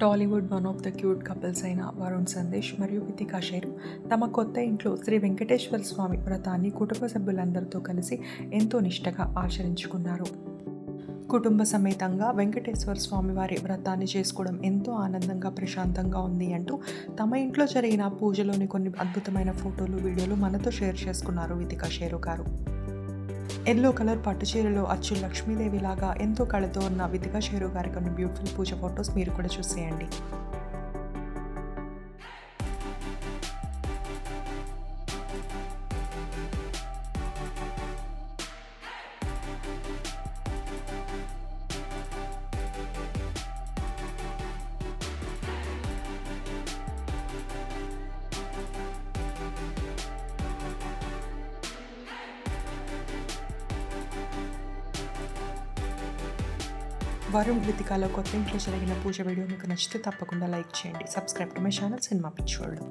Tollywood one of the cute couples అయిన వరుణ్ సందేశ్ మరియు Vithika share తమ కొత్త ఇంట్లో శ్రీ వెంకటేశ్వర స్వామి వ్రతాన్ని కుటుంబ సభ్యులందరితో కలిసి ఎంతో నిష్టగా ఆచరించుకున్నారు. కుటుంబ సమేతంగా వెంకటేశ్వర స్వామి వారి వ్రతాన్ని చేసుకోవడం ఎంతో ఆనందంగా ప్రశాంతంగా ఉంది అంటూ తమ ఇంట్లో జరిగిన పూజలోని కొన్ని అద్భుతమైన ఫోటోలు వీడియోలు మనతో షేర్ చేసుకున్నారు వితికా షేరు గారు. ఎల్లో కలర్ పట్టు చీరలో అచ్చు లక్ష్మీదేవి లాగా ఎంతో కళతో ఉన్న విధిగా షేరు గారి కొన్ని బ్యూటిఫుల్ పూజ ఫొటోస్ మీరు కూడా చూసేయండి. వరుణ్ వితికాలో కొత్త ఇంట్లో జరిగిన పూజ వీడియో మీకు నచ్చితే తప్పకుండా లైక్ చేయండి. సబ్స్క్రైబ్ టు మై ఛానల్ సినిమా పిచ్చోళ్ళు